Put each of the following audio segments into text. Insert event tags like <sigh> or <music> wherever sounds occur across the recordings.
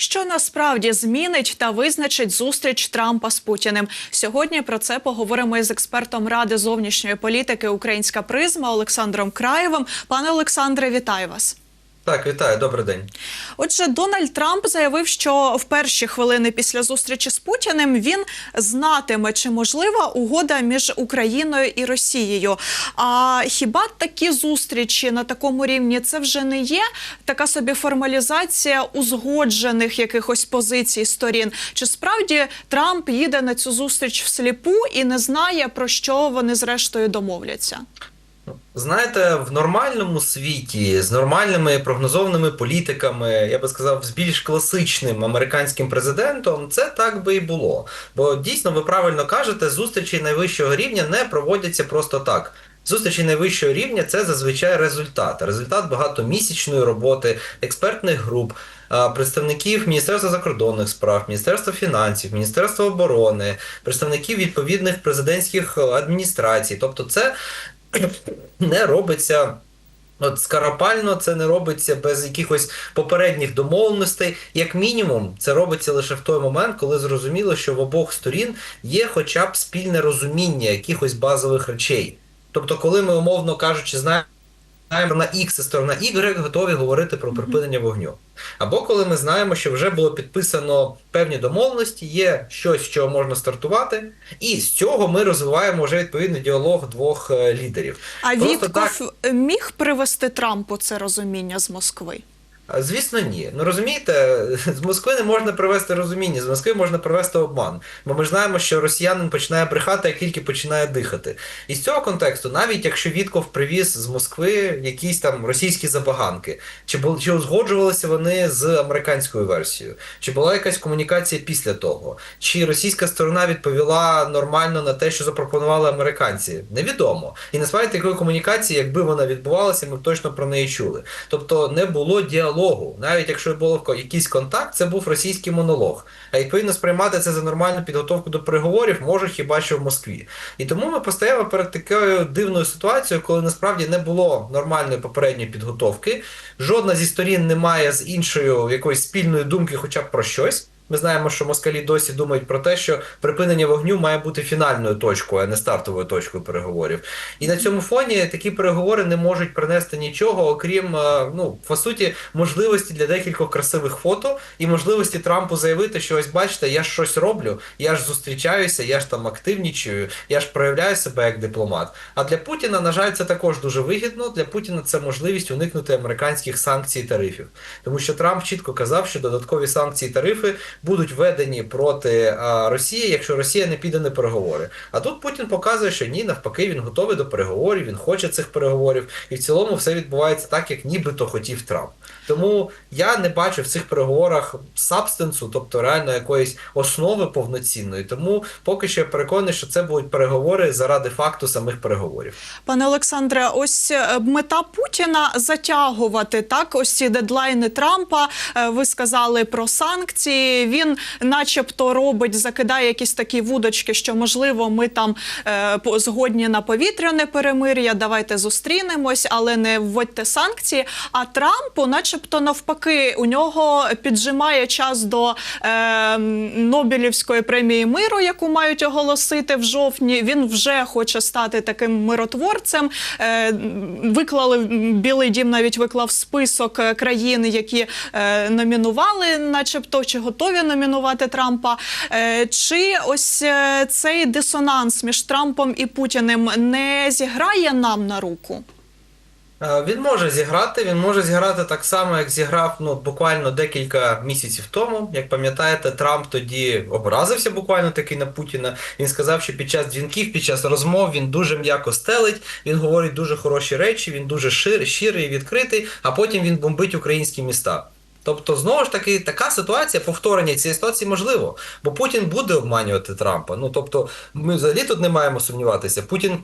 Що насправді змінить та визначить зустріч Трампа з Путіним? Сьогодні про це поговоримо із експертом Ради зовнішньої політики Українська призма Олександром Краєвим. Пане Олександре, вітаю вас. Так, вітаю, добрий день. Отже, Дональд Трамп заявив, що в перші хвилини після зустрічі з Путіним він знатиме, чи можлива угода між Україною і Росією. А хіба такі зустрічі на такому рівні це вже не є така собі формалізація узгоджених якихось позицій сторін? Чи справді Трамп їде на цю зустріч всліпу і не знає про що вони зрештою домовляться? Знаєте, в нормальному світі з нормальними прогнозованими політиками, я би сказав, з більш класичним американським президентом, це так би і було. Бо дійсно, ви правильно кажете, зустрічі найвищого рівня не проводяться просто так. Зустрічі найвищого рівня це зазвичай результат. Результат багатомісячної роботи, експертних груп, представників Міністерства закордонних справ, Міністерства фінансів, Міністерства оборони, представників відповідних президентських адміністрацій. Тобто, це не робиться. От скарапально це не робиться без якихось попередніх домовленостей. Як мінімум, це робиться лише в той момент, коли зрозуміло, що в обох сторін є хоча б спільне розуміння якихось базових речей. Тобто, коли ми, умовно кажучи, знаємо на X і сторона Y готові говорити про припинення вогню. Або коли ми знаємо, що вже було підписано певні домовленості, є щось, що можна стартувати, і з цього ми розвиваємо вже відповідний діалог двох е, лідерів. А Просто Вітков міг привести Трампу це розуміння з Москви? Звісно, ні. Ну розумієте, <laughs> з Москви не можна привести розуміння, з Москви можна привести обман. Бо ми знаємо, що росіянин починає брехати, як тільки починає дихати. І з цього контексту, навіть якщо Вітков привіз з Москви якісь там російські забаганки, чи були чи узгоджувалися вони з американською версією, чи була якась комунікація після того, чи російська сторона відповіла нормально на те, що запропонували американці, невідомо. І насправді такої комунікації, якби вона відбувалася, ми б точно про неї чули. Тобто не було діалогу. Навіть якщо був якийсь контакт, це був російський монолог. А відповідно сприймати це за нормальну підготовку до переговорів може хіба що в Москві. І тому ми постаємо перед такою дивною ситуацією, коли насправді не було нормальної попередньої підготовки. Жодна зі сторін не має з іншою якоїсь спільної думки, хоча б про щось. Ми знаємо, що москалі досі думають про те, що припинення вогню має бути фінальною точкою, а не стартовою точкою переговорів. І на цьому фоні такі переговори не можуть принести нічого, окрім е, ну по суті можливості для декількох красивих фото і можливості Трампу заявити, що ось бачите, я ж щось роблю, я ж зустрічаюся, я ж там активнічую, я ж проявляю себе як дипломат. А для Путіна, на жаль, це також дуже вигідно. Для Путіна це можливість уникнути американських санкцій і тарифів, тому що Трамп чітко казав, що додаткові санкції і тарифи будуть введені проти а, Росії, якщо Росія не піде на переговори. А тут Путін показує, що ні, навпаки, він готовий до переговорів, він хоче цих переговорів, і в цілому все відбувається так, як нібито хотів Трамп. Тому я не бачу в цих переговорах сабстенсу, тобто реально якоїсь основи повноцінної. Тому поки що я переконаний, що це будуть переговори заради факту самих переговорів. Пане Олександре, ось е, мета Путіна затягувати так. Ось ці дедлайни Трампа. Е, Ви сказали про санкції. Він, начебто, робить, закидає якісь такі вудочки, що можливо ми там е, згодні на повітряне перемир'я. Давайте зустрінемось, але не вводьте санкції. А Трампу, начебто, навпаки, у нього піджимає час до е, Нобелівської премії миру, яку мають оголосити в жовтні. Він вже хоче стати таким миротворцем. Е, виклали Білий Дім, навіть виклав список е, країн, які е, номінували, начебто, чи готові номінувати Трампа. Е, чи ось е, цей дисонанс між Трампом і Путіним не зіграє нам на руку? Е, Він може зіграти, він може зіграти так само, як зіграв ну, буквально декілька місяців тому. Як пам'ятаєте, Трамп тоді образився буквально таки на Путіна. Він сказав, що під час дзвінків, під час розмов він дуже м'яко стелить, він говорить дуже хороші речі, він дуже щирий і відкритий, а потім він бомбить українські міста. Тобто, знову ж таки, така ситуація, повторення цієї ситуації можливо, бо Путін буде обманювати Трампа. Ну тобто, ми взагалі тут не маємо сумніватися. Путін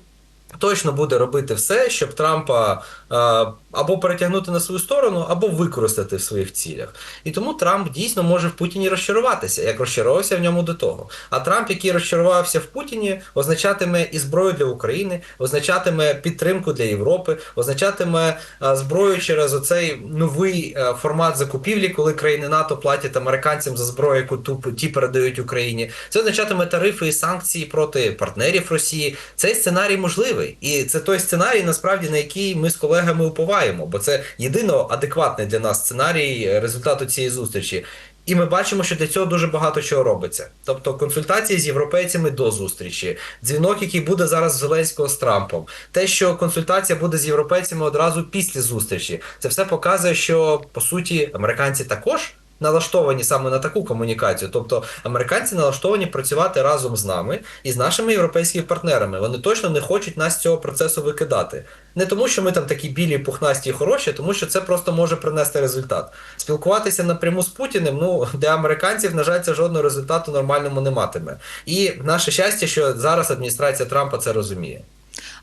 точно буде робити все, щоб Трампа е, або перетягнути на свою сторону, або використати в своїх цілях. І тому Трамп дійсно може в Путіні розчаруватися, як розчарувався в ньому до того. А Трамп, який розчарувався в Путіні, означатиме і зброю для України, означатиме підтримку для Європи, означатиме зброю через оцей новий е, формат закупівлі, коли країни НАТО платять американцям за зброю, яку ті передають Україні. Це означатиме тарифи і санкції проти партнерів Росії. Цей сценарій можливий, і це той сценарій, насправді на який ми з колегами уповаємо, бо це єдино адекватний для нас сценарій результату цієї зустрічі. І ми бачимо, що для цього дуже багато чого робиться. Тобто консультації з європейцями до зустрічі, дзвінок, який буде зараз з Зеленського з Трампом, те, що консультація буде з європейцями одразу після зустрічі, це все показує, що по суті американці також. Налаштовані саме на таку комунікацію, тобто американці налаштовані працювати разом з нами і з нашими європейськими партнерами. Вони точно не хочуть нас з цього процесу викидати. Не тому, що ми там такі білі, пухнасті і хороші, тому що це просто може принести результат. Спілкуватися напряму з Путіним, ну для американців, на жаль, це жодного результату нормальному не матиме. І наше щастя, що зараз адміністрація Трампа це розуміє.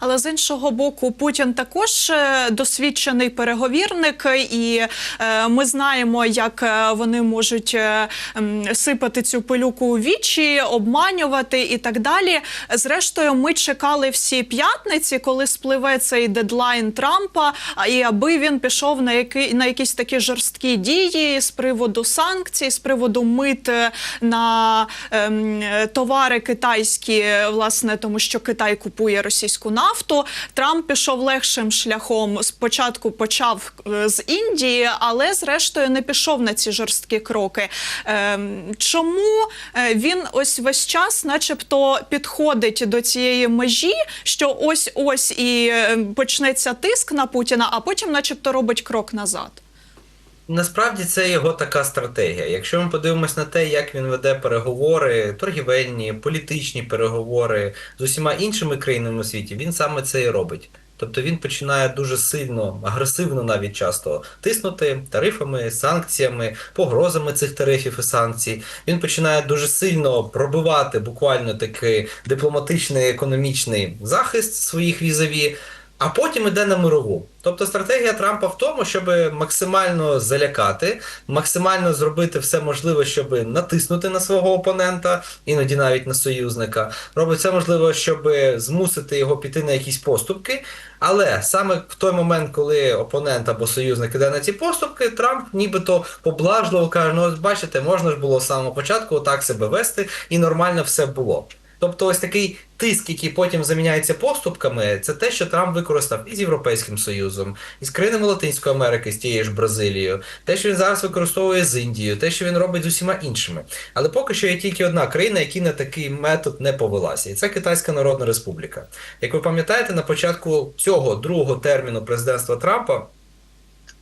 Але з іншого боку, Путін також е, досвідчений переговірник, і е, ми знаємо, як е, вони можуть сипати цю пилюку у вічі, обманювати і так далі. Зрештою, ми чекали всі п'ятниці, коли спливе цей дедлайн Трампа, і аби він пішов на які на якісь такі жорсткі дії з приводу санкцій, з приводу мит на ем, товари китайські, власне, тому що Китай купує російську нафту. Трамп пішов легшим шляхом. Спочатку почав е, з Індії, але зрештою не пішов на ці жорсткі кроки. Ем, чому е, він ось весь час, начебто, підходить до цієї межі, що ось ось і е, почнеться тиск на Путіна, а потім, начебто, робить крок назад. Насправді це його така стратегія. Якщо ми подивимось на те, як він веде переговори, торгівельні, політичні переговори з усіма іншими країнами у світі, він саме це і робить. Тобто він починає дуже сильно, агресивно навіть часто тиснути тарифами, санкціями, погрозами цих тарифів і санкцій. Він починає дуже сильно пробивати буквально такий дипломатичний економічний захист своїх візаві. А потім іде на мирову. Тобто стратегія Трампа в тому, щоб максимально залякати, максимально зробити все можливе, щоб натиснути на свого опонента, іноді навіть на союзника. Робить все можливе, щоб змусити його піти на якісь поступки. Але саме в той момент, коли опонент або союзник іде на ці поступки, Трамп нібито поблажливо каже: ну бачите, можна ж було з самого початку отак себе вести, і нормально все було. Тобто, ось такий тиск, який потім заміняється поступками, це те, що Трамп використав і з Європейським Союзом, і з країнами Латинської Америки, з тією ж Бразилією, те, що він зараз використовує з Індією, те, що він робить з усіма іншими. Але поки що є тільки одна країна, яка на такий метод не повелася, і це Китайська Народна Республіка. Як ви пам'ятаєте, на початку цього другого терміну президентства Трампа.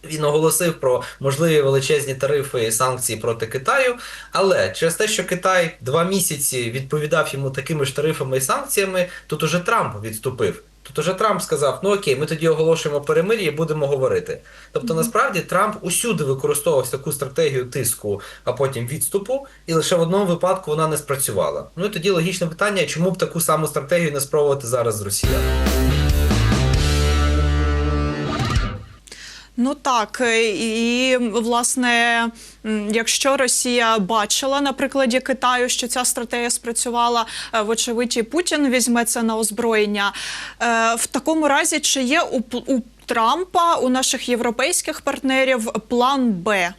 Він оголосив про можливі величезні тарифи і санкції проти Китаю, але через те, що Китай два місяці відповідав йому такими ж тарифами і санкціями, тут уже Трамп відступив. Тут уже Трамп сказав: ну окей, ми тоді оголошуємо перемир'я і будемо говорити. Тобто, насправді Трамп усюди використовував таку стратегію тиску, а потім відступу, і лише в одному випадку вона не спрацювала. Ну і тоді логічне питання, чому б таку саму стратегію не спробувати зараз з росіянами? Ну так, е, і власне, якщо Росія бачила на прикладі Китаю, що ця стратегія спрацювала, е, вочевидь, і Путін візьме це на озброєння. Е, В такому разі, чи є у, Трампа, у наших європейських партнерів план Б?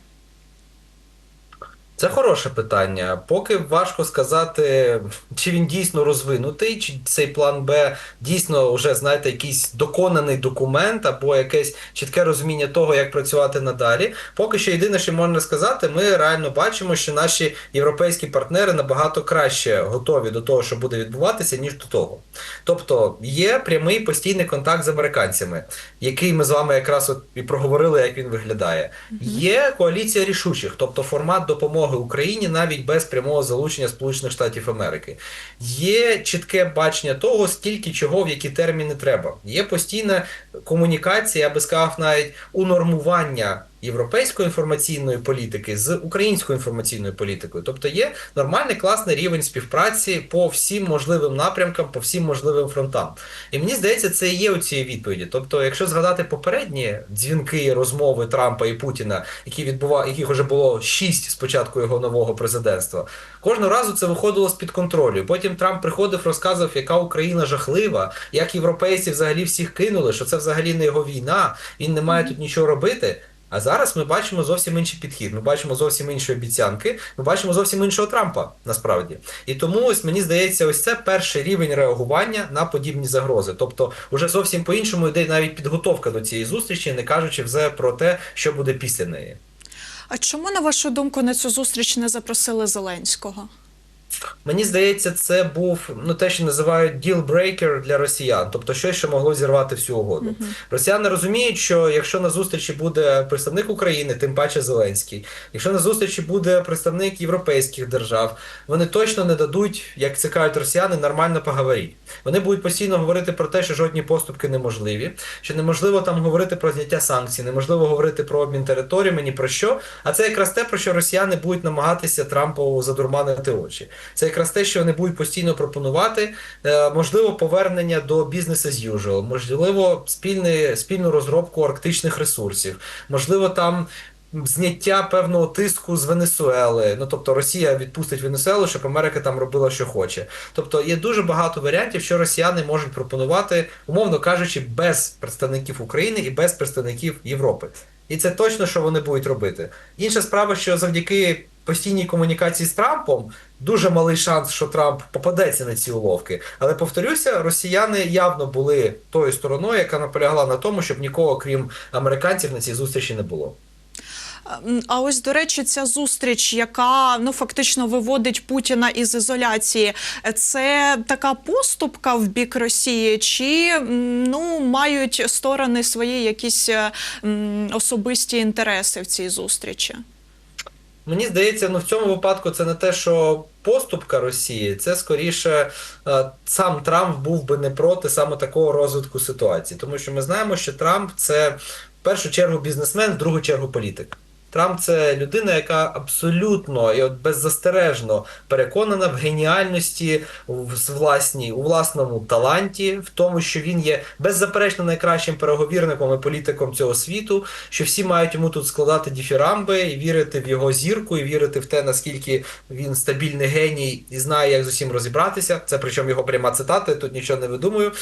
Це хороше питання. Поки важко сказати, чи він дійсно розвинутий, чи цей план Б дійсно вже, знаєте, якийсь доконаний документ або якесь чітке розуміння того, як працювати надалі. Поки що єдине, що можна сказати, ми реально бачимо, що наші європейські партнери набагато краще готові до того, що буде відбуватися, ніж до того. Тобто є прямий постійний контакт з американцями, який ми з вами якраз от і проговорили, як він виглядає. Є коаліція рішучих, тобто формат допомоги Україні навіть без прямого залучення Сполучених Штатів Америки. Є чітке бачення того, скільки чого в які терміни треба. Є постійна комунікація, я би сказав, навіть унормування європейської інформаційної політики з українською інформаційною політикою. Тобто є нормальний класний рівень співпраці по всім можливим напрямкам, по всім можливим фронтам. І мені здається, це і є у цієї відповіді. Тобто, якщо згадати попередні дзвінки, розмови Трампа і Путіна, які відбува... яких вже було шість з початку його нового президентства, кожного разу це виходило з під контролю. Потім Трамп приходив, розказував, яка Україна жахлива, як європейці взагалі всіх кинули, що це взагалі не його війна, він не має тут нічого робити. А зараз ми бачимо зовсім інший підхід. Ми бачимо зовсім інші обіцянки. Ми бачимо зовсім іншого Трампа насправді. І тому ось мені здається, ось це перший рівень реагування на подібні загрози. Тобто, уже зовсім по-іншому йде навіть підготовка до цієї зустрічі, не кажучи вже про те, що буде після неї. А чому, на вашу думку, на цю зустріч не запросили Зеленського? Мені здається, це був ну те, що називають deal-breaker для росіян, тобто щось, що могло зірвати всю угоду. Росіяни розуміють, що якщо на зустрічі буде представник України, тим паче Зеленський, якщо на зустрічі буде представник європейських держав, вони точно не дадуть, як це кажуть росіяни, нормально поговорити. Вони будуть постійно говорити про те, що жодні поступки неможливі, що неможливо там говорити про зняття санкцій, неможливо говорити про обмін територіями, ні про що. А це якраз те, про що росіяни будуть намагатися Трампу задурманити очі. Це якраз те, що вони будуть постійно пропонувати. Е, можливо, повернення до бізнесу as usual, можливо, спільний, спільну розробку арктичних ресурсів, можливо, там. Зняття певного тиску з Венесуели, ну тобто Росія відпустить Венесуелу, щоб Америка там робила, що хоче. Тобто є дуже багато варіантів, що росіяни можуть пропонувати, умовно кажучи, без представників України і без представників Європи. І це точно, що вони будуть робити. Інша справа, що завдяки постійній комунікації з Трампом дуже малий шанс, що Трамп попадеться на ці уловки. Але повторюся, росіяни явно були тою стороною, яка наполягала на тому, щоб нікого, крім американців, на цій зустрічі не було. А ось до речі, ця зустріч, яка ну фактично виводить Путіна із ізоляції, це така поступка в бік Росії, чи ну мають сторони свої якісь м, особисті інтереси в цій зустрічі? Мені здається, ну в цьому випадку це не те, що поступка Росії, це скоріше е, сам Трамп був би не проти саме такого розвитку ситуації, тому що ми знаємо, що Трамп це в першу чергу бізнесмен, в другу чергу політик. Трамп це людина, яка абсолютно і от беззастережно переконана в геніальності в власній, у власному таланті, в тому, що він є беззаперечно найкращим переговірником і політиком цього світу, що всі мають йому тут складати діфірамби і вірити в його зірку, і вірити в те, наскільки він стабільний геній і знає, як з усім розібратися. Це причому його пряма цитата, тут нічого не видумую.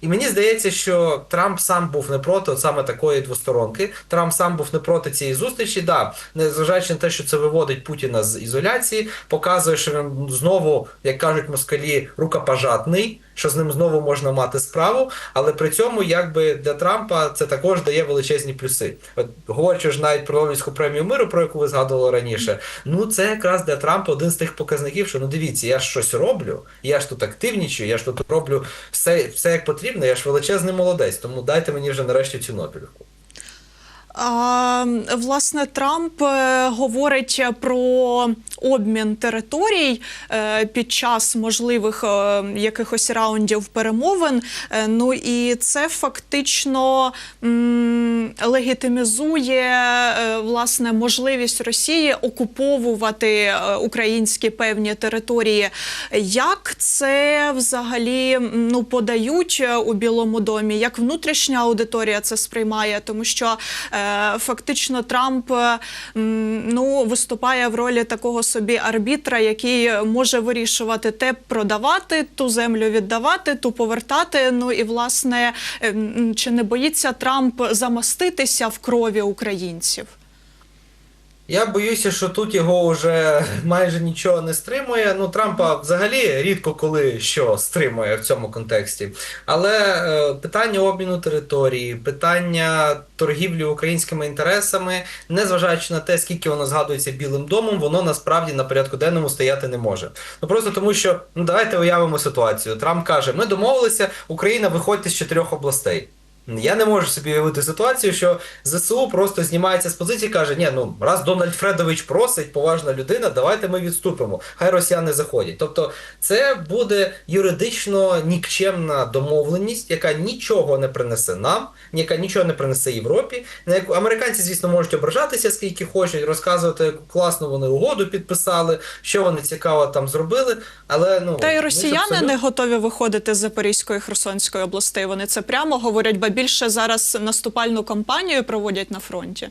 І мені здається, що Трамп сам був не проти от саме такої двосторонки. Трамп сам був не проти цієї зустрічі. Да, незважаючи на те, що це виводить Путіна з ізоляції, показує, що він знову, як кажуть москалі, рукопожатний, що з ним знову можна мати справу. Але при цьому, якби для Трампа це також дає величезні плюси. От говорячи ж навіть про Нобелівську премію миру, про яку ви згадували раніше. Ну це якраз для Трампа один з тих показників, що ну дивіться, я ж щось роблю, я ж тут активнічую, я ж тут роблю все, все як потрібно. Я ж величезний молодець. Тому дайте мені вже нарешті цю Нобелівку. Власне, Трамп е, говорить про обмін територій е, під час можливих е, якихось раундів перемовин. Е, Ну і це фактично легітимізує власне можливість Росії окуповувати українські певні території. Як це взагалі ну подають у Білому домі? Як внутрішня аудиторія це сприймає? Тому що фактично Трамп ну виступає в ролі такого собі арбітра, який може вирішувати те продавати, ту землю віддавати, ту повертати. Ну і власне е, чи не боїться Трамп замаститися в крові українців? Я боюся, що тут його вже <laughs> майже нічого не стримує. Ну, Трампа взагалі рідко коли що стримує в цьому контексті. Але е, питання обміну території, питання торгівлі українськими інтересами, незважаючи на те, скільки воно згадується Білим домом, воно насправді на порядку денному стояти не може. Ну просто тому, що ну давайте уявимо ситуацію. Трамп каже: ми домовилися, Україна виходьте з чотирьох областей. Я не можу собі уявити ситуацію, що ЗСУ просто знімається з позиції і каже: ні, ну раз Дональд Фредович просить, поважна людина, давайте ми відступимо. Хай росіяни заходять. Тобто, це буде юридично нікчемна домовленість, яка нічого не принесе нам, яка нічого не принесе Європі. На яку американці, звісно, можуть ображатися скільки хочуть, розказувати, яку класно вони угоду підписали, що вони цікаво там зробили. Але ну Та й росіяни абсолютно- не готові виходити з Запорізької Херсонської областей. Вони це прямо говорять, ба більше зараз наступальну кампанію проводять на фронті.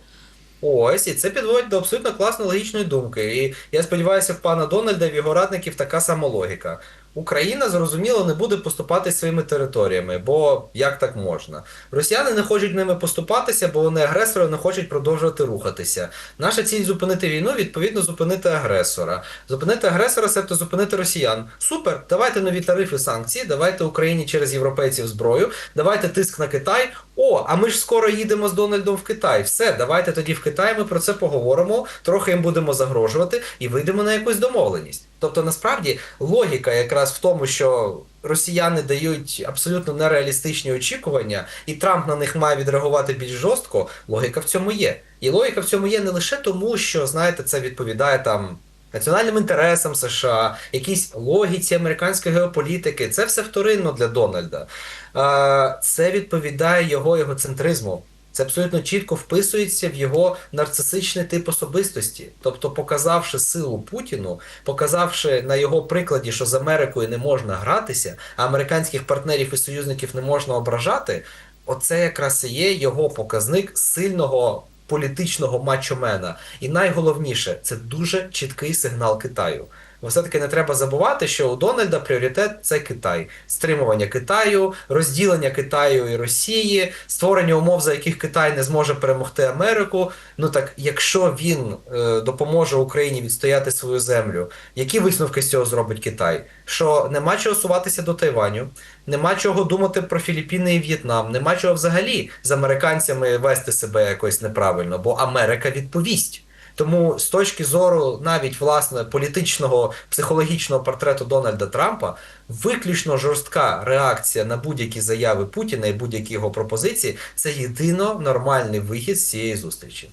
Ось, і це підводить до абсолютно класної логічної думки. І я сподіваюся, в пана Дональда і в його радників така сама логіка. Україна, зрозуміло, не буде поступатись своїми територіями, бо як так можна? Росіяни не хочуть ними поступатися, бо вони агресори не хочуть продовжувати рухатися. Наша ціль зупинити війну, відповідно, зупинити агресора. Зупинити агресора, себто зупинити росіян. Супер, давайте нові тарифи, санкції, давайте Україні через європейців зброю, давайте тиск на Китай. О, а ми ж скоро їдемо з Дональдом в Китай. Все, давайте тоді в Китай ми про це поговоримо, трохи їм будемо загрожувати і вийдемо на якусь домовленість. Тобто, насправді, логіка якраз в тому, що росіяни дають абсолютно нереалістичні очікування, і Трамп на них має відреагувати більш жорстко. Логіка в цьому є. І логіка в цьому є не лише тому, що знаєте, це відповідає там. Національним інтересам США, якійсь логіці американської геополітики, це все вторинно для Дональда. Е, Це відповідає його егоцентризму. Це абсолютно чітко вписується в його нарцисичний тип особистості. Тобто, показавши силу Путіну, показавши на його прикладі, що з Америкою не можна гратися, а американських партнерів і союзників не можна ображати, оце якраз і є його показник сильного політичного мачомена. І найголовніше, це дуже чіткий сигнал Китаю. Все-таки не треба забувати, що у Дональда пріоритет це Китай, стримування Китаю, розділення Китаю і Росії, створення умов, за яких Китай не зможе перемогти Америку. Ну так, якщо він е, допоможе Україні відстояти свою землю, які висновки з цього зробить Китай? Що нема чого суватися до Тайваню, нема чого думати про Філіппіни і В'єтнам, нема чого взагалі з американцями вести себе якось неправильно, бо Америка відповість. Тому з точки зору навіть власне політичного психологічного портрету Дональда Трампа, виключно жорстка реакція на будь-які заяви Путіна і будь-які його пропозиції це єдино нормальний вихід з цієї зустрічі.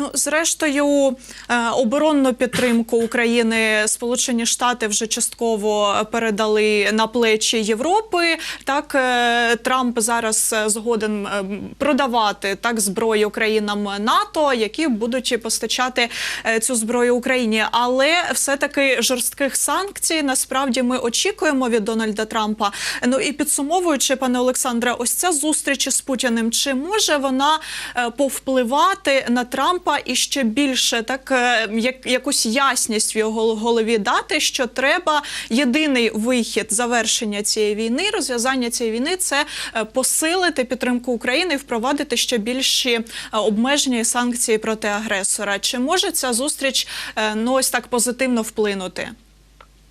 Ну, зрештою, е, оборонну підтримку України Сполучені Штати вже частково передали на плечі Європи. Так е, Трамп зараз е, згоден продавати так зброю країнам НАТО, які будуть постачати цю зброю Україні. Але все-таки жорстких санкцій насправді ми очікуємо від Дональда Трампа. Ну і підсумовуючи, пане Олександре, ось ця зустріч з Путіним. Чи може вона повпливати на Трампа і ще більше так е, як якусь ясність в його голові дати, що треба єдиний вихід завершення цієї війни, розв'язання цієї війни це е, посилити підтримку України і впровадити ще більші е, обмеження і санкції проти агресора. Чи може ця зустріч ну ось так позитивно вплинути?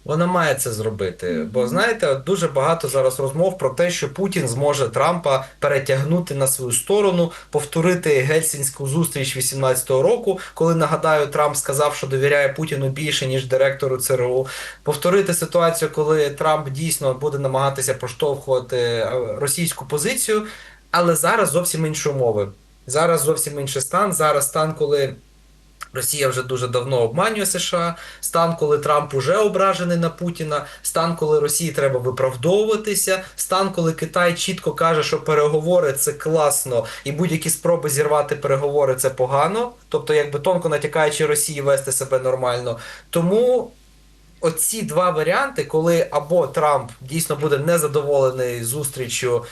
Вона має це зробити, бо знаєте, дуже багато зараз розмов про те, що Путін зможе Трампа перетягнути на свою сторону, повторити гельсінську зустріч 18-го року, коли нагадаю, Трамп сказав, що довіряє Путіну більше ніж директору ЦРУ. Повторити ситуацію, коли Трамп дійсно буде намагатися проштовхувати е, російську позицію, але зараз зовсім інші умови. Зараз зовсім інший стан. Зараз стан, коли. Росія вже дуже давно обманює США. Стан, коли Трамп уже ображений на Путіна, стан, коли Росії треба виправдовуватися, стан, коли Китай чітко каже, що переговори це класно, і будь-які спроби зірвати переговори це погано. Тобто, якби тонко натякаючи Росії вести себе нормально. Тому. Оці два варіанти, коли або Трамп дійсно буде незадоволений зустрічю,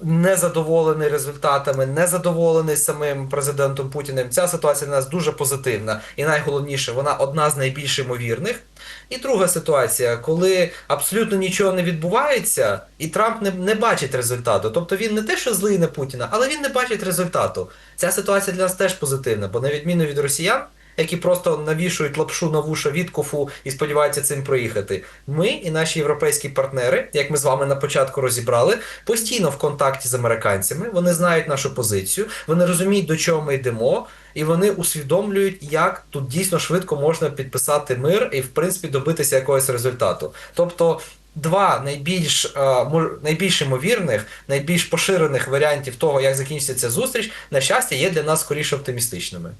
незадоволений результатами, незадоволений самим президентом Путіним. Ця ситуація для нас дуже позитивна, і найголовніше, вона одна з найбільш ймовірних. І друга ситуація, коли абсолютно нічого не відбувається, і Трамп не, не бачить результату. Тобто він не те, що злий на Путіна, але він не бачить результату. Ця ситуація для нас теж позитивна, бо на відміну від росіян. Які просто навішують лапшу на вуша Віткофу і сподіваються цим проїхати. Ми і наші європейські партнери, як ми з вами на початку розібрали, постійно в контакті з американцями. Вони знають нашу позицію, вони розуміють, до чого ми йдемо, і вони усвідомлюють, як тут дійсно швидко можна підписати мир і, в принципі, добитися якогось результату. Тобто два найбільш, е, найбільш ймовірних, найбільш поширених варіантів того, як закінчиться ця зустріч, на щастя, є для нас скоріше оптимістичними.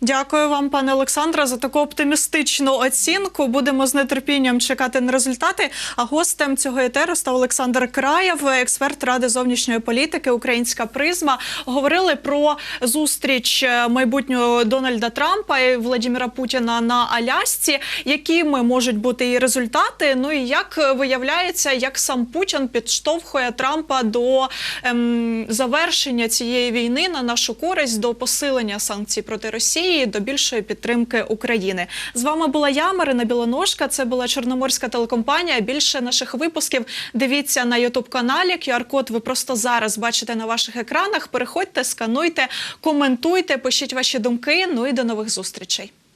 Дякую вам, пане Олександре, за таку оптимістичну оцінку. Будемо з нетерпінням чекати на результати. А гостем цього етеру став Олександр Краєв, експерт ради зовнішньої політики, Українська призма. Говорили про зустріч е, майбутнього Дональда Трампа і Владимира Путіна на Алясці. Якими можуть бути і результати? Ну і як виявляється, як сам Путін підштовхує Трампа до ем, завершення цієї війни на нашу користь, до посилення санкцій проти Росії, до більшої підтримки України. З вами була я, Марина Білоножка. Це була Чорноморська телекомпанія. Більше наших випусків дивіться на Ютуб каналі. QR-код ви просто зараз бачите на ваших екранах. Переходьте, скануйте, коментуйте, пишіть ваші думки. Ну і до нових зустрічей.